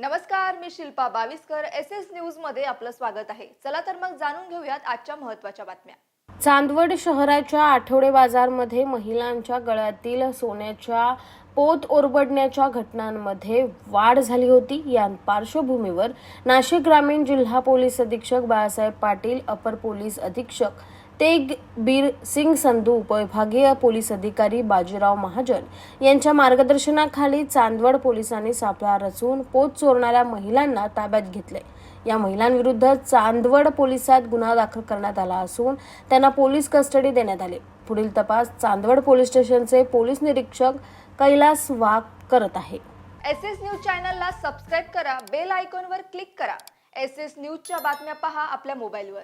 नमस्कार मी Shilpa Bawiskar S S न्यूजमध्ये आपलं स्वागत आहे. चला तर मग जाणून घेऊयात आजच्या महत्त्वाच्या बातम्या. चांदवड शहराच्या आठवडे बाजारमध्ये महिलांच्या गळ्यातील सोन्याच्या पोत ओरबडण्याच्या घटनांमध्ये वाढ झाली होती. या पार्श्वभूमीवर नाशिक ग्रामीण जिल्हा पोलीस अधीक्षक बाळासाहेब पाटील अपर पोलीस अधीक्षक तेग बीर सिंग संधू उपविभागीय पोलीस अधिकारी बाजीराव महाजन यांच्या मार्गदर्शनाखाली चांदवड पोलिसांनी सापळा रचून पोत चोरणाऱ्या महिलांना ताब्यात घेतले. या महिलांविरुद्ध चांदवड पोलिसात गुन्हा दाखल करण्यात आला असून त्यांना पोलीस कस्टडी देण्यात आली. पुढील तपास चांदवड पोलीस स्टेशनचे पोलीस निरीक्षक कैलास वाघ करत आहे. एस एस न्यूज चॅनलला सबस्क्राईब करा बेल आयकॉनवर क्लिक करा. एस एस न्यूजच्या बातम्या पहा आपल्या मोबाईलवर.